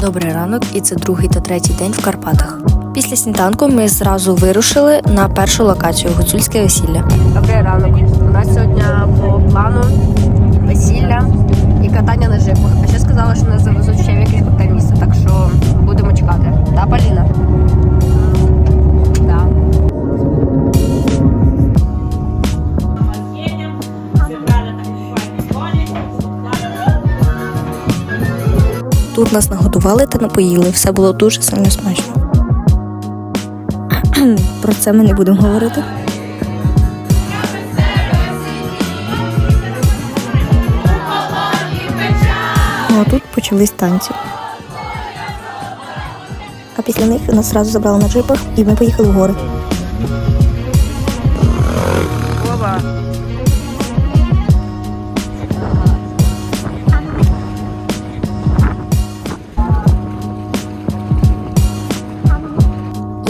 Добрий ранок, і це другий та третій день в Карпатах. Після сніданку ми зразу вирушили на першу локацію гуцульське весілля. Добрий ранок. У нас сьогодні по плану весілля Тут нас нагодували та напоїли. Все було дуже сильно смачно. Про це ми не будемо говорити. Ну, а тут почались танці. А після них нас одразу забрали на джипах і ми поїхали в гори.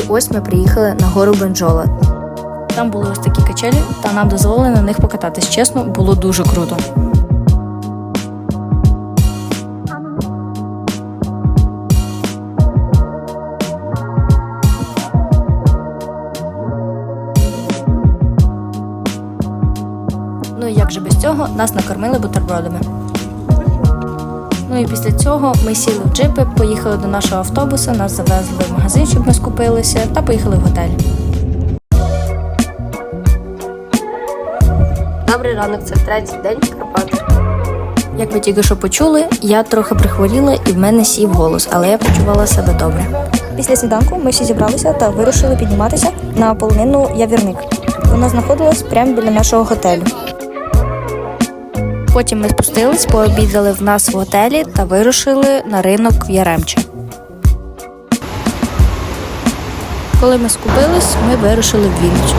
Ось ми приїхали на гору Бенджола. Там були ось такі качелі, та нам дозволили на них покататись. Чесно, було дуже круто. Ну і як же без цього нас накормили бутербродами. Ну і після цього ми сіли в джипи, поїхали до нашого автобуса, нас завезли в магазин, щоб ми скупилися, та поїхали в готель. Добрий ранок, це третій день Карпат. Як ви тільки що почули, я трохи прихворіла і в мене сів голос, але я почувала себе добре. Після сніданку ми всі зібралися та вирушили підніматися на полонину Явірник. Вона знаходилась прямо біля нашого готелю. Потім ми спустились, пообідали в нас в готелі та вирушили на ринок в Яремче. Коли ми скупились, ми вирушили в Вінницю.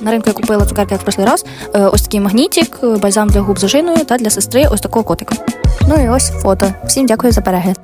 На ринку я купила цукерки як в прошлий раз. Е, Ось такий магнітик, бальзам для губ з та для сестри ось такого котика. Ну і ось фото. Всім дякую за перегляд.